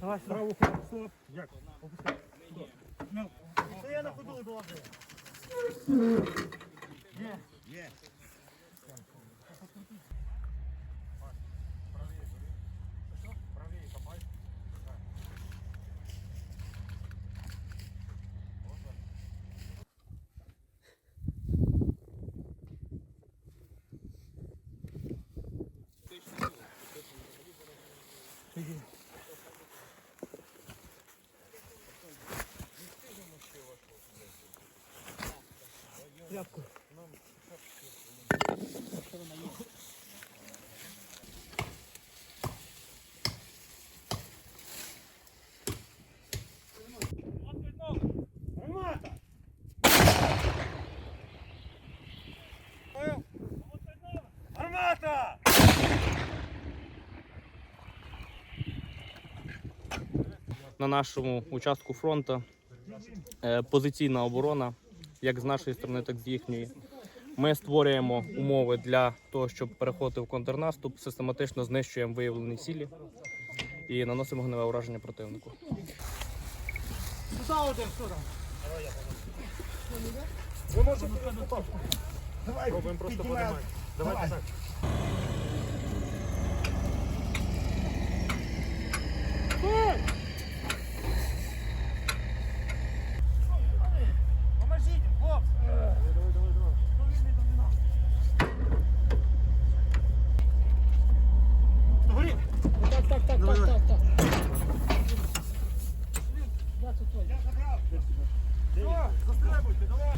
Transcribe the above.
Давай, справу, стоп. Як? Опускай. Це я на ходу була. Тряпку. Граната! На нашому участку фронту е, позиційна оборона, як з нашої сторони, так і з їхньої. Ми створюємо умови для того, щоб переходити в контрнаступ, систематично знищуємо виявлені цілі і наносимо гневе ураження противнику. Ви можете Давай, Пробуємо просто подимати. Давайте так. Поможіть, хлопці. Давай, давай, давай, давай. Повільний до вина. Горі. Так, так, так, Давай, так, давай. так, так. Я забрав. Все, застрибуйте, давай.